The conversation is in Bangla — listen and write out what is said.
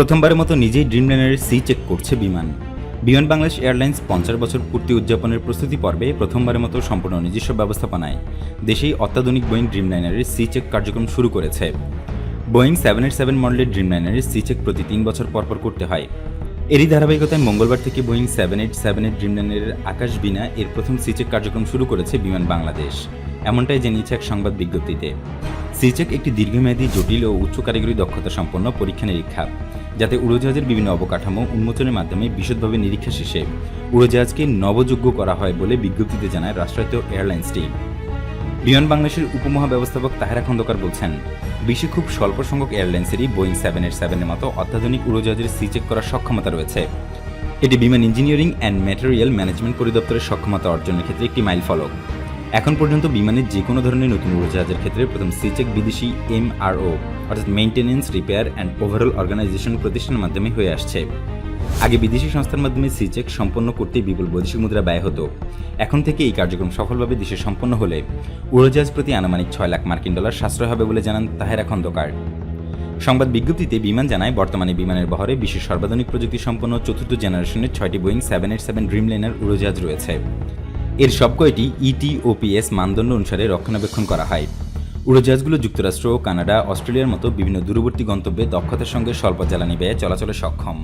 প্রথমবারের মতো নিজেই ড্রিমলাইনারের সি চেক করছে বিমান। বিমান বাংলাদেশ এয়ারলাইন্স পঞ্চাশ বছর পূর্তি উদযাপনের প্রস্তুতি পর্বে প্রথমবারের মতো সম্পূর্ণ নিজস্ব ব্যবস্থাপনায় দেশেই অত্যাধুনিক বোয়িং ড্রিমলাইনারের সি চেক কার্যক্রম শুরু করেছে। বোয়িং সেভেন এইট সেভেন মডেলের ড্রিমলাইনারের সি চেক প্রতি তিন বছর পরপর করতে হয়। এরই ধারাবাহিকতায় মঙ্গলবার থেকে Boeing seven eight seven eight ড্রিমলাইনারের আকাশ বিনা এর প্রথম সি চেক কার্যক্রম শুরু করেছে বিমান বাংলাদেশ। এমনটাই জানিয়েছে এক সংবাদ বিজ্ঞপ্তিতে। সিচেক একটি দীর্ঘমেয়াদী, জটিল ও উচ্চ কারিগরি দক্ষতা সম্পন্ন পরীক্ষা নিরীক্ষা, যাতে উড়োজাহাজের বিভিন্ন অবকাঠামো উন্মোচনের মাধ্যমে বিশদভাবে নিরীক্ষা শেষে উড়োজাহাজকে নবযোগ্য করা হয় বলে বিজ্ঞপ্তিতে জানায় রাষ্ট্রায়ত্ত এয়ারলাইন্সটি বিমান বাংলাদেশের উপমহা ব্যবস্থাপক তাহেরা খন্দকার বলছেন, বিশ্বে খুব স্বল্প সংখ্যক এয়ারলাইন্সেরই বোয়িং সেভেন এর সেভেনের মতো অত্যাধুনিক উড়োজাহাজের সি চেক করার সক্ষমতা রয়েছে। এটি বিমান ইঞ্জিনিয়ারিং অ্যান্ড ম্যাটেরিয়াল ম্যানেজমেন্ট পরিদপ্তরের সক্ষমতা অর্জনের ক্ষেত্রে একটি মাইলফলক। এখন পর্যন্ত বিমানের যে কোনো ধরনের নতুন উড়োজাহাজের ক্ষেত্রে প্রথম সি চেক বিদেশি এমআরও, অর্থাৎ maintenance repair and overall organization প্রতিষ্ঠানের মাধ্যমে হয়ে আসছে। আগে বিদেশি সংস্থার মাধ্যমে সি চেক সম্পন্ন করতে বিপুল বৈদেশিক মুদ্রা ব্যয় হতো। এখন থেকে এই কার্যক্রম সফলভাবে দেশে সম্পন্ন হলে উড়োজাহাজ প্রতি আনুমানিক ছয় লাখ মার্কিন ডলার সাশ্রয় হবে বলে জানান তাহেরা খন্দকার। সংবাদ বিজ্ঞপ্তিতে বিমান জানায়, বর্তমানে বিমানের বহরে বিশ্বের সর্বাধুনিক প্রযুক্তি সম্পন্ন চতুর্থ জেনারেশনের ছয়টি Boeing seven eight seven Dreamliner উড়োজাহাজ রয়েছে। এর সবকয়টি ইটিওপিএস মানদণ্ড অনুসারে রক্ষণাবেক্ষণ করা হয়। উড়োজাহাজগুলো যুক্তরাষ্ট্র, কানাডা, অস্ট্রেলিয়ার মতো বিভিন্ন দূরবর্তী গন্তব্যে দক্ষতার সঙ্গে স্বল্প জ্বালানি ব্যয়ে চলাচলে সক্ষম।